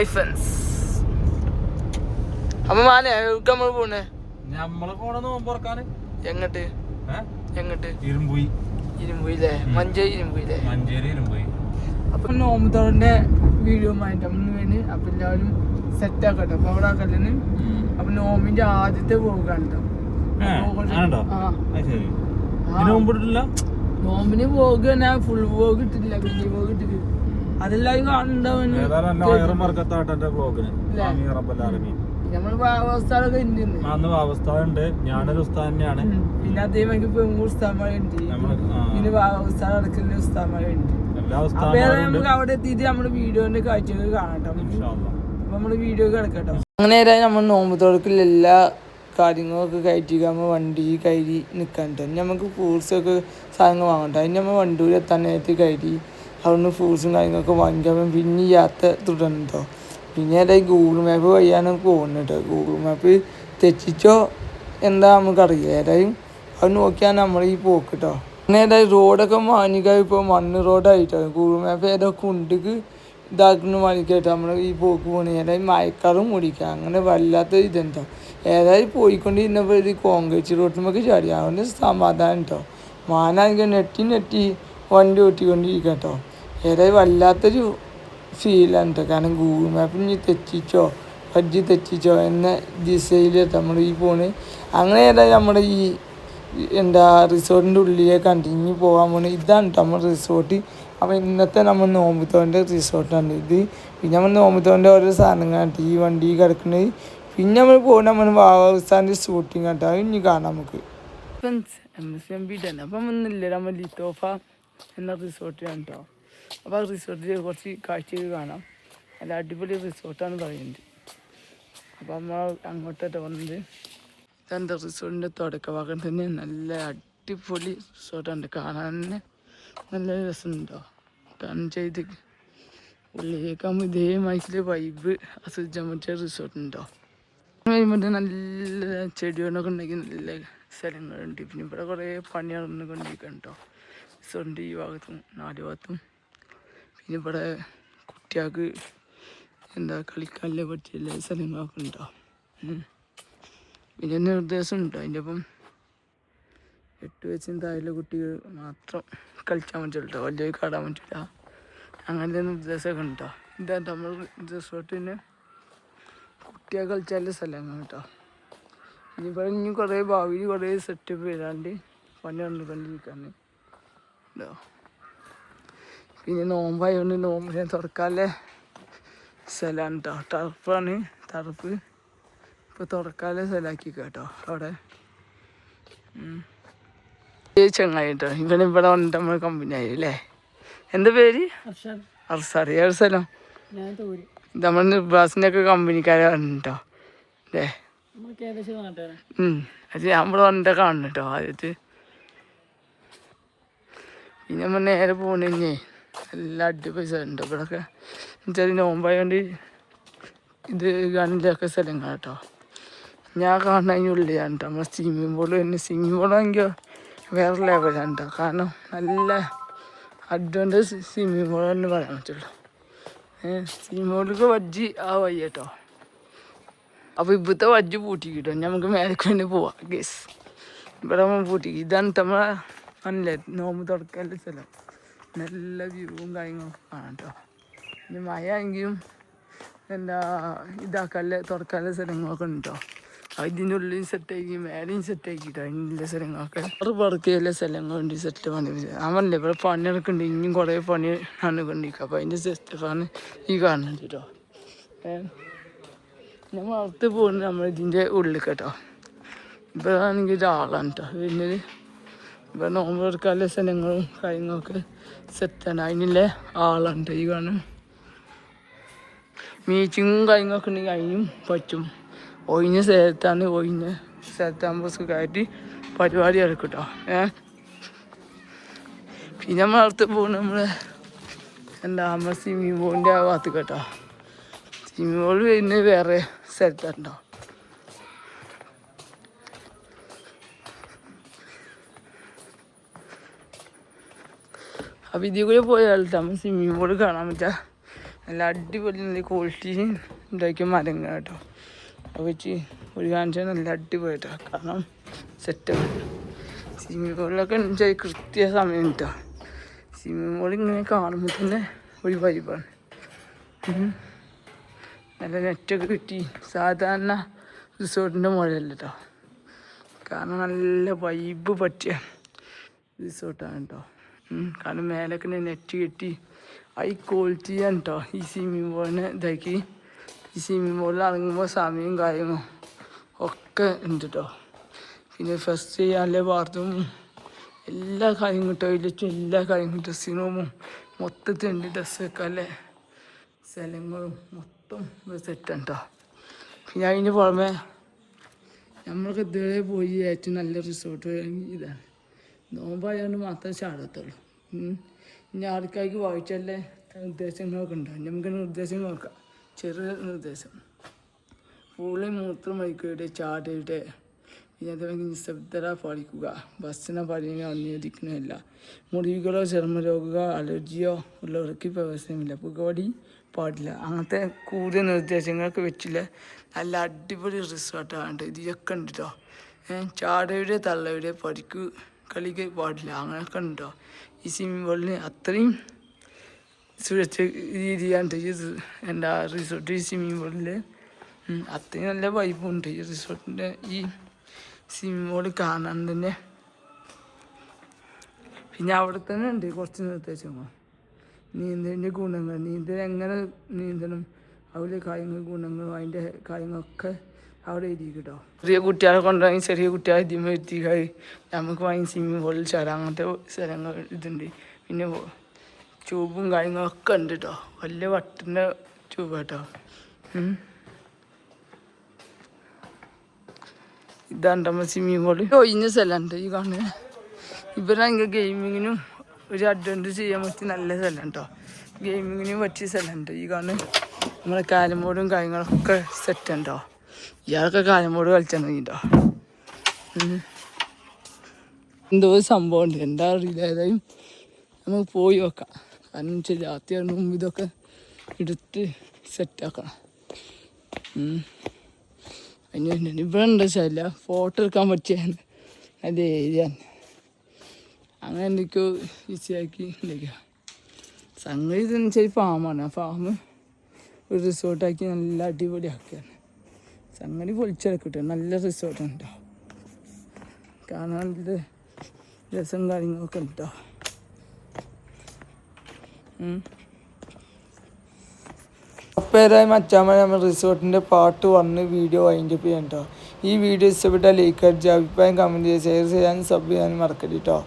Licence അപ്പൊ മാനെ നമ്മൾ പോണേ. നമ്മൾ പോണ നോമ്പ് തുറക്കാന്. എങ്ങട്ട്? എങ്ങട്ട്? ഇരുമ്പുയി ഇരുമ്പുയില്ലേ മഞ്ചേരി ഇരുമ്പുയില്ലേ മഞ്ചേരി ഇരുമ്പുയി അപ്പൊ നോമ്പത്തോടെ വീഡിയോ മാറ്റാം അമ്മ വേണി അപ്പൊ എല്ലാവരും സെറ്റ് ആക്കട്ടെ. അപ്പൊ അവിടെ ആക്കല്ലേ അപ്പൊ നോമ്പിന്റെ ആദ്യത്തെ പോകാണ് നോമ്പിന് പോക ഞാൻ ഫുൾ പോകിട്ടില്ല ഇട്ടിട്ടില്ല. മിനി കാണുന്നുണ്ടാവും? നമ്മൾ ഉണ്ട് ഇന്ന്. അന്ന് അവസ്ഥ ഉണ്ട് ഞാനൊരു ഉസ്താദ് തന്നെയാണ് ഉം. പിന്നെ അതേമാതിരി ഉസ്താമാരുണ്ട് പിന്നെ നടക്കുന്ന ഉസ്താമാരുണ്ട് അപ്പൊ നമുക്ക് അവിടെ എത്തിയിട്ട് നമ്മുടെ വീഡിയോന്റെ കാഴ്ചകൾ കാണാം ഇൻഷാ അല്ലാ. അപ്പൊ നമ്മൾ വീഡിയോ കിടക്കട്ടോ അങ്ങനെ നമ്മൾ നോമ്പ് എല്ലാ കാര്യങ്ങളൊക്കെ കയറ്റി നമ്മൾ വണ്ടി കയറി നിൽക്കാൻ തന്നെ നമുക്ക് ഫ്രൂട്ട്സ് ഒക്കെ സാധനങ്ങൾ വാങ്ങണ്ട അതിന് നമ്മൾ വണ്ടൂർ എത്താൻ നേരത്തെ കയറി അവിടുന്ന് ഫ്രൂട്ട്സും കാര്യങ്ങളൊക്കെ വാങ്ങിക്കാൻ പിന്നെ യാത്ര തുടരുന്നുണ്ടോ പിന്നെ ഈ ഗൂഗിൾ മാപ്പ് വഴിയാണ് പോകുന്നത് കേട്ടോ ഗൂഗിൾ മാപ്പ് തെറ്റിച്ചോ എന്താ നമുക്കറിയില്ല ഏതായാലും അത് നോക്കിയാണ് നമ്മൾ ഈ പോക്ക് കേട്ടോ പിന്നെ ഏതായാലും റോഡൊക്കെ മാനിക്കാൻ ഇപ്പോൾ മണ്ണ് റോഡായിട്ടോ ഗൂഗിൾ മാപ്പ് ഏതോ കുണ്ടിക്ക് ഇതാക്കുന്ന മണിക്കായിട്ട് നമ്മൾ ഈ പോക്ക് പോകണേ ഏതായാലും മയക്കാറും മുടിക്കുക അങ്ങനെ വല്ലാത്ത ഇതെന്തോ ഏതായാലും പോയിക്കൊണ്ടിരുന്നപ്പോൾ ഇത് കോൺക്രീറ്റ് റോട്ടിലേക്ക് ചാടി. അതുകൊണ്ട് സമാധാനം കേട്ടോ മാനാണെങ്കിൽ നെട്ടി നെട്ടി വണ്ടി ഓട്ടിക്കൊണ്ടിരിക്കട്ടോ കേട്ടോ ഏതായാലും വല്ലാത്തൊരു ഫീലാണ് കേട്ടോ കാരണം ഗൂഗിൾ മാപ്പിൽ ഇനി തെറ്റിച്ചോ വജ്ജി തെറ്റിച്ചോ എന്ന ദിശയിൽ നമ്മൾ ഈ പോണ്. അങ്ങനെ ഏതായാലും നമ്മുടെ ഈ എന്താ റിസോർട്ടിന്റെ ഉള്ളിലെ കണ്ടിന്യൂ പോകാൻ പോണ. ഇതാണ് കേട്ടോ നമ്മുടെ റിസോർട്ട് അപ്പോൾ ഇന്നത്തെ നമ്മൾ നോമ്പത്തോന്റെ റിസോർട്ടാണ് ഇത്. പിന്നെ നമ്മൾ നോമ്പത്തോന്റെ ഓരോ സാധനങ്ങളാണ് ഈ വണ്ടി കിടക്കുന്നത് പിന്നെ നമ്മൾ പോകുന്ന നമ്മൾ വാവസ്ഥാന്റെ ഷൂട്ടിങ് കേട്ടോ അത് ഇനി കാണാം നമുക്ക്. Friends M S M B തന്നെ. അപ്പം ഒന്നുമില്ല നമ്മൾ ലിത്തോഫ എന്ന റിസോർട്ടിലാണ് കേട്ടോ അപ്പോൾ റിസോർട്ടിൽ കുറച്ച് കാഴ്ചയൊക്കെ കാണാം. നല്ല അടിപൊളി റിസോർട്ടാണ് പറയുന്നത് അപ്പോൾ നമ്മൾ അങ്ങോട്ടേട്ട് വന്നത്. ഇതെന്താ റിസോർട്ടിന്റെ തുടക്ക ഭാഗം തന്നെ നല്ല അടിപൊളി റിസോർട്ടുണ്ട് കാണാൻ തന്നെ നല്ല രസമുണ്ടോ? കാരണം ചെയ്ത്. ഉള്ളിലേക്കാകുമ്പോൾ ഇതേ മൈസിലെ വൈബ് ആസ്വദിച്ചാൽ പറ്റിയ റിസോർട്ടുണ്ടോ കഴിയുമ്പോൾ നല്ല ചെടികളൊക്കെ ഉണ്ടെങ്കിൽ നല്ല സ്ഥലങ്ങളുണ്ട്. പിന്നെ ഇവിടെ കുറേ പണി നടന്നുകൊണ്ടിരിക്കുകയാണ് കേട്ടോ. റിസോർട്ടിന്റെ ഈ ഭാഗത്തും നാല് ഭാഗത്തും. പിന്നെ ഇവിടെ കുട്ടികൾക്ക് എന്താ കളിക്കാനല്ലേ പറ്റിയ സ്ഥലങ്ങളൊക്കെ ഉണ്ടാവും. പിന്നെ നിർദ്ദേശം ഉണ്ടോ. അതിന്റെ ഒപ്പം എട്ട് വയസ്സിന് താഴെയുള്ള കുട്ടികൾ മാത്രം കളിക്കാൻ കേട്ടോ വലിയ കാടാൻ പറ്റില്ല അങ്ങനത്തെ നിർദ്ദേശമൊക്കെ ഉണ്ടോ ഇതാ നമ്മൾ റിസോർട്ടിന് കുട്ടികൾ കളിച്ചാലുള്ള സ്ഥലങ്ങൾ കേട്ടോ ഇനിയിപ്പോൾ ഇനി കുറേ ഭാവിയിൽ കുറേ സെറ്റപ്പ് വരാണ്ട് പണി നടന്നുകൊണ്ടിരിക്കുകയാണ്. കേട്ടോ പിന്നെ നോമ്പായതുകൊണ്ട് നോമ്പിനെ തുറക്കാല്ലേ? സ്ഥലമാണ് കേട്ടോ ടർപ്പാണ് ടർപ്പ് ഇപ്പോൾ തുറക്കാല്ലേ സ്ഥലമാക്കി കേട്ടോ അവിടെ. ചെങ്ങായിട്ടോ ഈ ചങ്ങായി കേട്ടോ ഇവൻ ഇവിടെ വന്നിട്ട് നമ്മൾ കമ്പനി ആയി അല്ലേ? എന്താ പേര്? അർസാറി ഏത് സ്ഥലം? നമ്മൾ നിർബാസിന്റെ ഒക്കെ കമ്പനിക്കാരാണ് കേട്ടോ അല്ലേ. അത് ഞാൻ ഇവിടെ വന്നിട്ട് കേട്ടോ ആദ്യത്ത് പിന്നെ നമ്മൾ നേരെ പോകണേ എല്ലാ അടിപൊളി സ്ഥലമുണ്ട് ഇവിടെയൊക്കെ എന്നുവെച്ചാൽ നോമ്പായതുകൊണ്ട് ഇത് കാണില്ലൊക്കെ സ്ഥലങ്ങൾ കേട്ടോ ഞാൻ കാണുന്ന അതിന്റെ ഉള്ളിലാണ് കേട്ടോ നമ്മൾ സ്വിമ്മിംഗ് പൂൾ തന്നെ സ്വിമ്മിംഗ് പൂളാണെങ്കിൽ വേറെ ലെവലാണ് കേട്ടോ കാരണം നല്ല അഡ്വാന്റേജ് സ്വിമ്മിംഗ് പൂൾ തന്നെ പറയാൻ പറ്റുള്ളൂ. സ്വിമ്മിംഗ് പൂളിലേക്ക് വജ്ജി ആ വഴി കേട്ടോ അപ്പോൾ ഇവിടുത്തെ വജ്ജ് പൂട്ടി കിട്ടും നമുക്ക് മേലേക്ക് തന്നെ പോവാം ഗസ് ഇവിടെ പൂട്ടി. ഇതാണ് നമ്മളെ അല്ലേ നോമ്പ് തുടക്കേണ്ട സ്ഥലം. നല്ല വ്യൂവും കാര്യങ്ങളും കാണാം കേട്ടോ ഇനി മഴയെങ്കിലും എന്താ ഇതാക്കാല്ല തുറക്കാനുള്ള സ്ഥലങ്ങളൊക്കെ ഉണ്ട് കേട്ടോ ഇതിന്റെ ഉള്ളിൽ സെറ്റാക്കി മേലെയും സെറ്റാക്കിട്ടോ അതിന്റെ സ്ഥലങ്ങളൊക്കെ. ഒരു പറക്കിയുള്ള സ്ഥലങ്ങളുണ്ട് സെറ്റ് പണി. അവനല്ലേ ഇവിടെ പണി നടക്കുന്നുണ്ട്. ഇനിയും കുറേ പണി ആണ് കണ്ടിരിക്കുക അപ്പോൾ അതിന്റെ സെറ്റപ്പാണ് ഈ കാണുന്നത് കേട്ടോ ഞാൻ വളർത്ത് പോകുന്നത് നമ്മൾ ഇതിന്റെ ഉള്ളിൽ കേട്ടോ ഇപ്പോഴാണെങ്കിൽ ഒരാളാണ് കേട്ടോ വരുന്നത് ഇവിടെ നോമ്പ് എടുക്കാനുള്ള സ്ഥലങ്ങളും കാര്യങ്ങളൊക്കെ സെറ്റാണ് അതിനുള്ള ആളുണ്ട്. ഈ കാണും. മീറ്റിങ്ങും കാര്യങ്ങളൊക്കെ ഉണ്ടെങ്കിൽ അതിനും പറ്റും. ഒഴിഞ്ഞ സ്ഥലത്താണ് ഒഴിഞ്ഞ സ്ഥലത്താകുമ്പോൾ സുഖമായിട്ട് പരിപാടി കേട്ടോ ഏ? പിന്നെ നമ്മൾ അടുത്ത് പോകുന്നത് നമ്മൾ എന്താ നമ്മൾ സ്വിമ്മിങ് പൂളിന്റെ ആ ഭാഗത്ത് കേട്ടോ. സിമി പൂൾ വരുന്നത് വേറെ സ്ഥലത്തുണ്ടോ? അപ്പോൾ ഇതിൽ കൂടെ പോയാൽ നമ്മൾ സ്വിമ്മിങ് പൂൾ കാണാൻ പറ്റുക നല്ല അടിപൊളി നല്ല ക്വാളിറ്റി ഉണ്ടാക്കിയ മരങ്ങൾ കേട്ടോ അത് വെച്ച് ഒരു കാണിച്ചാൽ നല്ല അടിപൊളിയായിട്ടോ കാരണം സെറ്റപ്പ് സ്വിമ്മിംഗ് പൂളിലൊക്കെ എൻജോയ് കൃത്യ സമയം കേട്ടോ സ്വിമ്മിംഗ് പൂൾ ഇങ്ങനെ കാണുമ്പോൾ തന്നെ ഒരു വൈബാണ്. നല്ല നെറ്റൊക്കെ കിട്ടി. സാധാരണ റിസോർട്ടിന്റെ മുകളിലല്ല കേട്ടോ കാരണം നല്ല വൈബ് പറ്റിയ റിസോർട്ടാണ് കേട്ടോ. കാരണം മേലൊക്കെ നെറ്റ് കെട്ടി. ഹൈ ക്വാളിറ്റിയാണ് കേട്ടോ ഈ സ്വിമ്മിംഗ് പൂളിനെ ഇതാക്കി. ഈ സ്വിമ്മിംഗ് പൂളിൽ ഇറങ്ങുമ്പോൾ സമയവും കാര്യങ്ങളും ഒക്കെ ഉണ്ട് കേട്ടോ പിന്നെ ഫസ്റ്റ് ചെയ്യാനുള്ള ബാത്റൂമും എല്ലാ കാര്യങ്ങളും ടോയ്ലറ്റും എല്ലാ കാര്യങ്ങളും ഡ്രസ്സിംഗ് റൂമും മൊത്തത്തിലുണ്ട് ഡ്രസ്സ് വെക്കാല്ലേ സ്ഥലങ്ങളും മൊത്തം സെറ്റാണ് കേട്ടോ പിന്നെ അതിന് പുറമെ നമ്മൾക്ക് ഇതുവരെ പോയി ഏറ്റവും നല്ല റിസോർട്ട് ഇതാണ്. നോമ്പായതുകൊണ്ട് മാത്രം ചാടത്തുള്ളൂ. ഇനി ആൾക്കാർക്ക് വായിച്ചല്ലേ നിർദ്ദേശങ്ങളൊക്കെ ഉണ്ടാവും നമുക്ക് നിർദ്ദേശം നോക്കാം. ചെറിയ നിർദ്ദേശം. പൂളി മൂത്രം വഹിക്കയുടെ ചാടയുടെ പിന്നെ അതുപോലെ നിശബ്ദത പാലിക്കുക. ഭക്ഷണ പാലിക്കുക അനുവദിക്കുന്നില്ല മുറിവുകളോ ചർമ്മരോഗമോ അലർജിയോ ഉള്ളവർക്ക് പ്രവേശനമില്ല പുകവടി പാടില്ല. അങ്ങനത്തെ കൂടുതൽ നിർദ്ദേശങ്ങളൊക്കെ വെച്ചില്ല. നല്ല അടിപൊളി റിസോർട്ടാണ് ഇതൊക്കെ ഉണ്ട് ചാടയുടെ തള്ളയുടെ പരിക്ക് കളിക്ക് പാടില്ല. അങ്ങനെയൊക്കെ ഉണ്ടോ ഈ സ്വിമ്മിംഗ് പൂളിന് അത്രയും സുരക്ഷ രീതിയാണ് എന്റെ ആ റിസോർട്ട് ഈ സ്വിമ്മിംഗ് പൂളിൽ അത്രയും നല്ല വൈബുണ്ട് ഈ റിസോർട്ടിന്റെ ഈ സ്വിമ്മിംഗ് പൂൾ കാണാൻ തന്നെ. പിന്നെ അവിടെ തന്നെ ഉണ്ട് കുറച്ച് നിർദ്ദേശങ്ങൾ. നീന്തലിന്റെ ഗുണങ്ങൾ നീന്തൽ എങ്ങനെ നീന്തണം അതിലെ കാര്യങ്ങൾ ഗുണങ്ങളും അതിന്റെ കാര്യങ്ങളൊക്കെ അവിടെ എഴുതി ചെറിയ കുട്ടികളെ കൊണ്ടുപോയി ചെറിയ കുട്ടികളെ എഴുതിയുമ്പോൾ എത്തിക്കായി. നമുക്ക് വാങ്ങി സ്വിമ്മിംഗ് പൂളിൽ ചേരാം അങ്ങനത്തെ സ്ഥലങ്ങൾ ഇതുണ്ട്. പിന്നെ ട്യൂബും കാര്യങ്ങളൊക്കെ ഉണ്ട് കേട്ടോ വലിയ വട്ടിന്റെ ട്യൂബ് കേട്ടോ ഇതാണ്ടമ്മ ഇതാണ്ട് നമ്മൾ സ്വിമ്മിംഗ് ഒഴിഞ്ഞ സ്ഥലമുണ്ട് ഈ കാണുന്നത് ഇവരാണെങ്കിൽ ഗെയിമിങ്ങിനും ഒരു അഡ്വന്റ് ചെയ്യാൻ പറ്റിയ നല്ല സ്ഥലം കേട്ടോ ഗെയിമിങ്ങിനും പറ്റിയ സ്ഥലമുണ്ട് ഈ കാണുന്നത് നമ്മളെ കാലം ബോർഡും കാര്യങ്ങളൊക്കെ സെറ്റ് ഉണ്ടോ. ഇയാളൊക്കെ കാലമോട് കളിച്ചാൽ മതിട്ടോ എന്തോ സംഭവം ഉണ്ട് എന്താ അറിയില്ല. ഏതായാലും നമുക്ക് പോയി നോക്കാം. കാരണം വെച്ചാൽ രാത്രി മുമ്പ് ഇതൊക്കെ എടുത്ത് സെറ്റാക്കണം അതിന് വേണ്ടി ഇവിടെ ഉണ്ട് ശല്ല ഫോട്ടോ എടുക്കാൻ പറ്റിയാണ്. അത് ഏരിയ അങ്ങനെ എന്തൊക്കെയോ ഈസിയാക്കി ഉണ്ടാക്കുക സംഗതി ഇതെന്ന് വെച്ചാൽ ഫാമാണ് ആ ഫാം ഒരു റിസോർട്ടാക്കി നല്ല അടിപൊളിയാക്കുകയാണ് സംഗതി പൊളിച്ചെടുക്കട്ടെ. നല്ല റിസോർട്ട് ഉണ്ടോ? കാണാൻ രസം കാര്യങ്ങളൊക്കെ ഉണ്ടോ? പേരായി മച്ചാമ്മ നമ്മൾ റിസോർട്ടിന്റെ പാർട്ട് വന്ന് വീഡിയോ അതിന്റെ ചെയ്യാം കേട്ടോ ഈ വീഡിയോ ഇഷ്ടപ്പെട്ടാൽ ലൈക്ക് അടിച്ച് അഭിപ്രായം കമന്റ് ചെയ്യുക ഷെയർ ചെയ്യാനും സബ് ചെയ്യാനും മറക്കരുത് കേട്ടോ